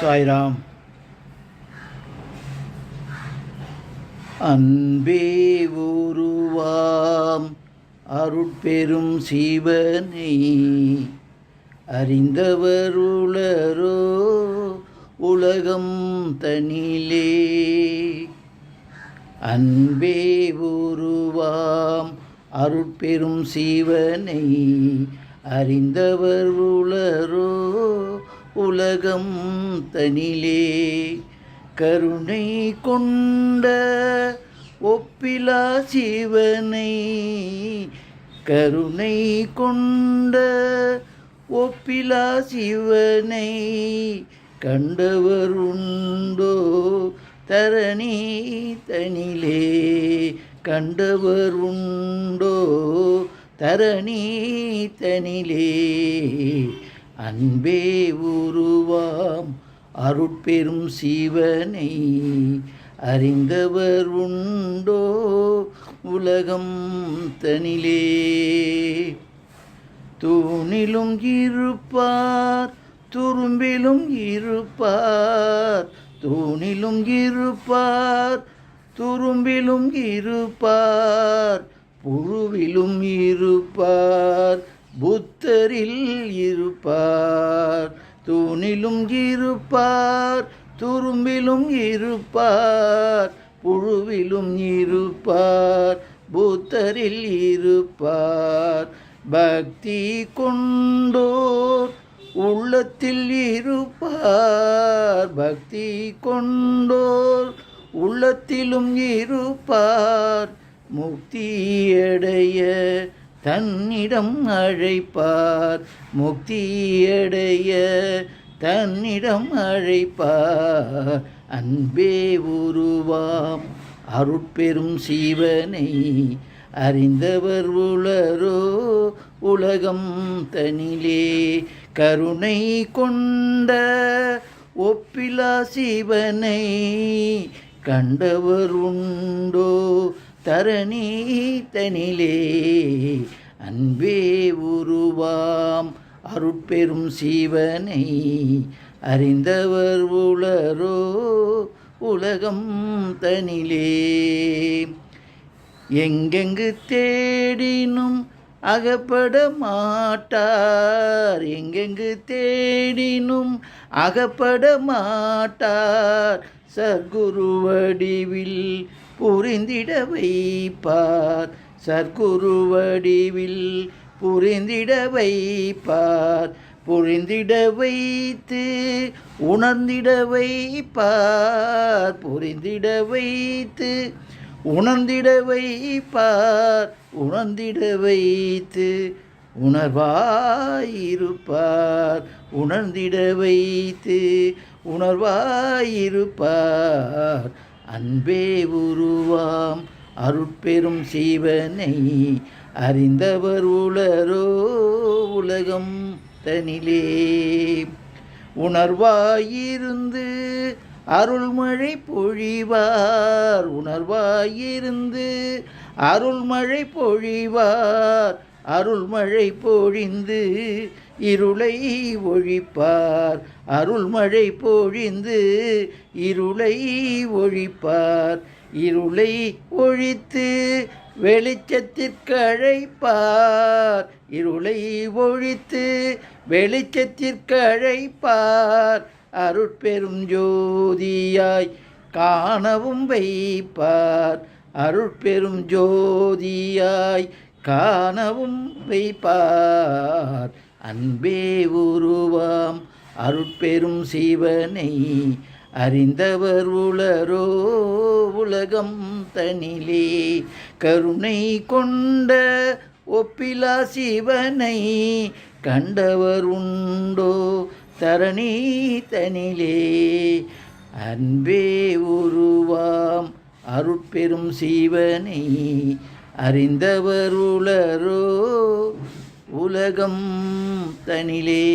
சாய்ராம். அன்பே உருவாம் அருட்பெரும் சிவனை. அறிந்தவர் உளரோ உலகம் தனிலே. அன்பே உருவாம் அருட்பெரும் சிவனை. அறிந்தவர் உளரோ உலகம் தனிலே கருணை கொண்ட ஒப்பிலா சிவனை கருணை கொண்ட ஒப்பிலா சிவனை கண்டவருண்டோ தரணி தனிலே கண்டவருண்டோ தரணி தனிலே. அன்பே உருவாம் அருட்பெரும் சிவனை. அறிந்தவர் உண்டோ உலகம் தனிலே. தூணிலும் இருப்பார் துரும்பிலும் இருப்பார். தூணிலும் இருப்பார் துரும்பிலும் இருப்பார். புழுவிலும் இருப்பார். புத்தரில் இருப்பார் தூணிலும் இருப்பார் துரும்பிலும் இருப்பார் புழுவிலும் இருப்பார் புத்தரில் இருப்பார். பக்தி கொண்டோர் உள்ளத்தில் இருப்பார் பக்தி கொண்டோர் உள்ளத்திலும் இருப்பார் முக்தியடைய தன்னிடம் அழைப்பார் முக்தியடைய தன்னிடம் அழைப்பார். அன்பே உருவாம் அருட்பெரும் சீவனை அறிந்தவர் உளரோ உலகம் தனிலே கருணை கொண்ட ஒப்பிலா சிவனை கண்டவர் உண்டோ தரணி அன்பே உருவாம் அருட்பெரும் சீவனை அறிந்தவர் உளரோ உலகம் தனிலே. எங்கெங்கு தேடினும் அகப்பட மாட்டார். எங்கெங்கு தேடினும் அகப்பட மாட்டார். சர்க்குரு வடிவில் புரிந்திட வைப்பார் சர்க்குருவடிவில் புரிந்திட வைப்பார் புரிந்திட வைத்து உணர்ந்திட வைப்பார் புரிந்திட வைத்து உணர்ந்திட வைப்பார் உணர்ந்திட வைத்து உணர்வாயிருப்பார். உணர்ந்திட வைத்து உணர்வாயிருப்பார். அன்பே உருவாம் அருட்பெரும் சிவனை அறிந்தவர் உளரோ உலகம் தனிலே. உணர்வாயிருந்து அருள்மழை பொழிவார். உணர்வாயிருந்து அருள்மழை பொழிவார். அருள்மழை பொழிந்து இருளை ஒழிப்பார். அருள்மழை பொழிந்து இருளை ஒழிப்பார். இருளை ஒழித்து வெளிச்சத்திற்கழைப்பார். இருளை ஒழித்து வெளிச்சத்திற்கழைப்பார். அருட்பெரும் ஜோதியாய் காணவும் வைப்பார். அருட்பெரும் ஜோதியாய் காணவும் வைப்பார். அன்பே உருவாம் அருட்பெரும் சிவனை அறிந்தவர் உளரோ உலகம் தனிலே. கருணை கொண்ட ஒப்பிலா சிவனை கண்டவர் உண்டோ தரணி தனிலே. அன்பே உருவாம் அருட்பெரும் சிவனை அறிந்தவர் உளரோ உலகம் தனிலே.